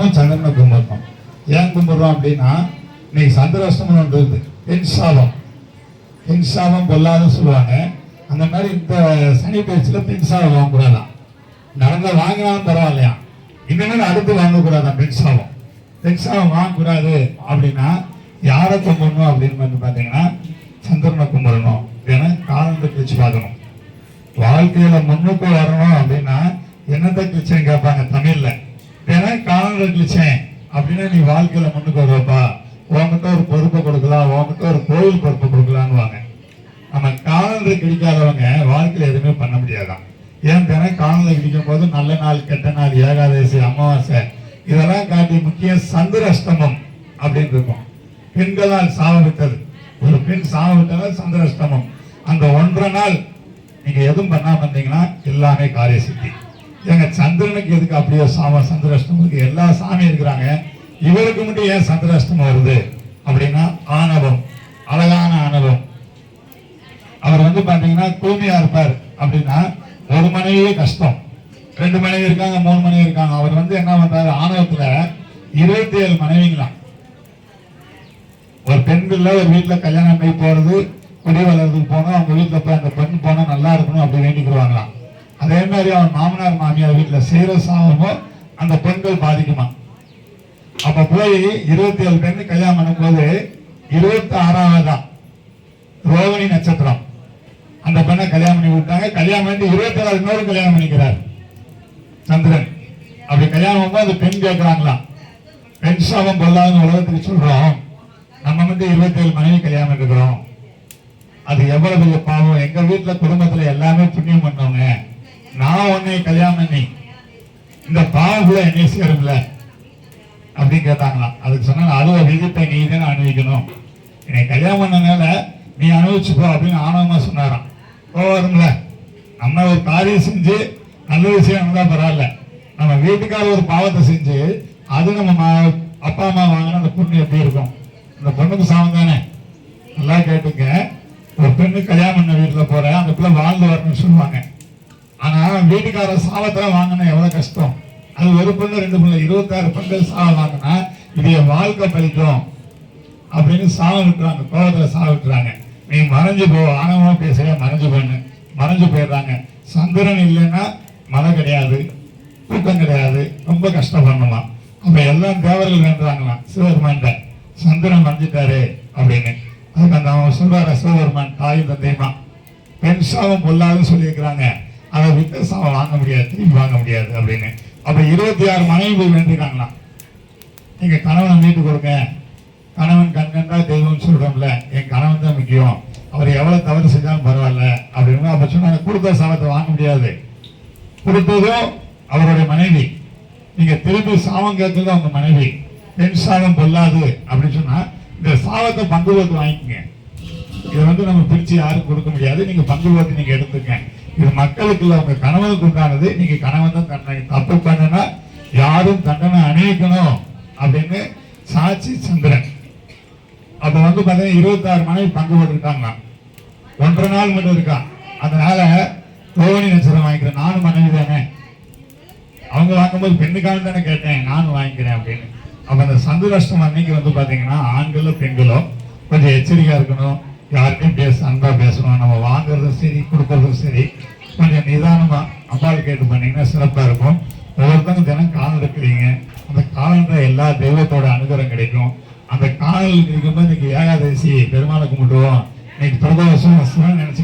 தினமும் சந்திரனை கும்பிடணும். ஏன் கும்பிடுறோம் அப்படின்னா இன்னைக்கு சந்திராஷ்டமம் ஒன்று இருக்குது பெண் சாபம் கொல்லாத பொல்லாதுன்னு சொல்லுவாங்க. அந்த மாதிரி இந்த சனி பேச்சில் பெண் வாங்கக்கூடாதான். நடந்த வாங்கினாலும் பரவாயில்லையா? இனிமேல் அடுத்து வாங்கக்கூடாதான் பெண் சாபம் வாங்கக்கூடாது அப்படின்னா யாரை கும்பிடணும் அப்படின்னு வந்து பார்த்தீங்கன்னா சந்திரனை கும்பிடணும். ஏன்னா காலத்தை கிழிச்சு பார்க்கணும். வாழ்க்கையில் முன்னுக்கு வரணும் அப்படின்னா என்னத்தை கிழிச்சேன் கேட்பாங்க? தமிழில். ஏன்னா காலண்டர் கிழிச்சேன் அப்படின்னா நீ வாழ்க்கையில முன்னுக்கு வருவப்பா. உங்ககிட்ட ஒரு பொறுப்பை கொடுக்கலாம் உங்ககிட்ட ஒரு கோயில் பொறுப்பை கொடுக்கலான்னுவாங்க. நம்ம காலண்டர் கிடைக்காதவங்க வாழ்க்கையில எதுவுமே பண்ண முடியாதான் ஏன் தினம் காலண்டர் கிழிக்கும் போது நல்ல நாள் கெட்ட நாள் ஏகாதசி அமாவாசை இதெல்லாம் காட்டி முக்கிய சந்திராஷ்டமம் அப்படின்னு இருக்கும். பெண்களால் சாவ ஒரு பெண் சாவ விட்டதால் சந்திராஷ்டமம் அந்த ஒன்றரை நாள் நீங்கள் எதுவும் பண்ணாமல் இருந்தீங்கன்னா எல்லாமே காரிய சித்தி. எங்க சந்திரனுக்கு எதுக்கு அப்படியே சாம சந்திராஷ்டமத்துக்கு எல்லா சாமியும் இருக்கிறாங்க. இவருக்கு மட்டும் ஏன் சந்திராஷ்டமம் வருது? அப்படின்னா ஆணவம். அழகான ஆணவம். அவர் வந்து பாத்தீங்கன்னா தூய்மையா இருப்பார். அப்படின்னா ஒரு மனைவியே கஷ்டம். ரெண்டு மனைவி இருக்காங்க மூணு மனைவி இருக்காங்க. அவர் வந்து என்ன பண்றாரு? ஆணவத்துல இருபத்தி ஏழு மனைவிங்களாம். ஒரு பெண்கள்ல ஒரு வீட்டில் கல்யாணம் பண்ணி போறது குடி வளர்றதுக்கு போனா அவங்க வீட்டில் போய் அந்த பெண் போனால் நல்லா இருக்கணும் அப்படி வேண்டிக்கிடுவாங்களாம். அதே மாதிரி அவன் மாமனார் மாமியார் வீட்டில் செய்யற சாபமோ அந்த பெண்கள் பாதிக்குமா? அப்ப போய் இருபத்தி ஏழு பெண்ணு கல்யாணம் பண்ணும்போது இருபத்தி ஆறாவதா ரோகிணி நட்சத்திரம். அந்த பெண்ணை கல்யாணம் பண்ணி விட்டாங்க கல்யாணம் பண்ணி இருபத்தி ஏழாவது இன்னொரு கல்யாணம் பண்ணிக்கிறார். சந்திரன். அப்படி கல்யாணம் பண்ணும்போது அந்த பெண் கேட்கிறாங்களாம் பெண் சாபம் பொல்லாதுன்னு உலகத்துக்கு சொல்றோம். நம்ம வந்து இருபத்தி ஏழு மனைவி கல்யாணம் இருக்கிறோம் அது எவ்வளவு பெரிய பாவம்? எங்க வீட்டுல குடும்பத்துல எல்லாமே புண்ணியம் பண்ணவங்க. நான் கல்யாணம். பண்ணி இந்த பாவம் கூட என்னை சேரும்ல? அப்படின்னு கேட்டாங்களாம். அதுக்கு சொன்னாங்க அழுவ விதிப்பை நீ தானே அனுபவிக்கணும் என்னை கல்யாணம் பண்ணனால நீ அனுபவிச்சுக்கோ அப்படின்னு ஆணவமாக சொன்னாராம். போவாருங்கள நம்ம ஒரு காரியம் செஞ்சு நல்ல விஷயம் இருந்தால் பரவாயில்ல. நம்ம வீட்டுக்கார ஒரு பாவத்தை செஞ்சு அது நம்ம அப்பா அம்மா வாங்கின அந்த பொண்ணு எப்படி இருக்கும்? அந்த பொண்ணுக்கு சாமம் தானே? நல்லா கேட்டுங்க ஒரு பெண்ணு கல்யாணம் பண்ண வீட்டில் போகிறேன் அந்த பிள்ளை வாழ்ந்து வரணும்னு சொல்லுவாங்க. ஆனா வீட்டுக்கார சாபத்தை வாங்கினா எவ்வளவு கஷ்டம்? அது ஒரு பொண்ணு ரெண்டு பொண்ணு இருபத்தாறு பெண்கள் சாலை வாங்கினா இது என் வாழ்க்கை பலிக்கும் அப்படின்னு சாபம் விட்டுறாங்க கோபத்துல சாவ விட்டுறாங்க. நீ மறைஞ்சு போ ஆணவமா பேசுற மறைஞ்சு போன்னு. மறைஞ்சு போயிடுறாங்க. சந்திரன் இல்லைன்னா மழை கிடையாது தூக்கம் கிடையாது ரொம்ப கஷ்டப்படணுமா? அப்ப எல்லாம் தேவர்கள் வேண்டுறாங்களாம். சிவபெருமான்கிட்ட சந்திரன் மறைஞ்சிட்டாரு அப்படின்னு. அதுக்கு அந்த அவன் சொல்றாரு சிவபெருமான் தாயும் தந்தையுமா? பெண் சாபம் பொல்லாதுன்னு சொல்லியிருக்கிறாங்க. அதை விட்டு சாபம் வாங்க முடியாது திரும்பி வாங்க முடியாது அப்படின்னு. அப்போ இருபத்தி ஆறு மனைவி போய் வேண்டிருக்காங்களாம் நீங்கள் கணவனை மீட்டு கொடுங்க. கணவன் கண்கண்டா தெய்வம் சொல்கிறோம்ல என் கணவன் தான் முக்கியம். அவர் எவ்வளோ தவறு செஞ்சாலும் பரவாயில்ல அப்படின்னு. அப்போ சொன்னாங்க கொடுத்த சாவத்தை வாங்க முடியாது. கொடுத்ததும் அவருடைய மனைவி. நீங்கள் திரும்பி சாபம் கேட்கறது அவங்க மனைவி. பெண் சாபம் பொல்லாது அப்படின்னு சொன்னால் இந்த சாபத்தை பங்கு போட்டு வாங்கிக்கங்க. இதை வந்து நம்ம பிரித்து யாரும் கொடுக்க முடியாது. நீங்கள் பங்கு போட்டு எடுத்துக்கங்க. இது மக்களுக்கு இல்ல உங்க கணவனுக்கு உண்டானது. நீங்க கணவன் தான் தண்டனை. தப்பு பண்ணனா யாரும் தண்டனை அணிவிக்கணும் அப்படின்னு சாட்சி சந்திரன். அப்ப வந்து பாத்தீங்கன்னா இருபத்தாறு மனைவி பங்கு போட்டுக்கிட்டாங்களாம் ஒன்றரை நாள் மட்டும் இருக்கா. அதனால ரோகிணி நட்சத்திரம் வாங்கிக்கிறேன். நானும் மனைவி தானே. அவங்க வாங்கும்போது பெண்ணுக்காக தானே கேட்டேன். நானும் வாங்கிக்கிறேன் அப்படின்னு. அப்ப அந்த சந்திராஷ்டம் அன்னைக்கு வந்து பாத்தீங்கன்னா ஆண்களோ பெண்களோ கொஞ்சம் எச்சரிக்கையா இருக்கணும். யார்கிட்டையும் பேச அன்பா பேசணும். நம்ம வாங்குறதும் சரி கொடுக்கறதும் சரி. கொஞ்சம் நிதானமா அம்பாள் கேட்டு பண்ணீங்கன்னா சிறப்பா இருக்கும். ஒவ்வொருத்தங்க தினம் காலம் இருக்கிறீங்க அந்த காலன்ற எல்லா தெய்வத்தோட அனுகிரம் கிடைக்கும். அந்த காதல் இருக்கும்போது இன்னைக்கு ஏகாதசி பெருமாளை கும்பிட்டுவோம் இன்னைக்கு பிரதோஷம் நினச்சி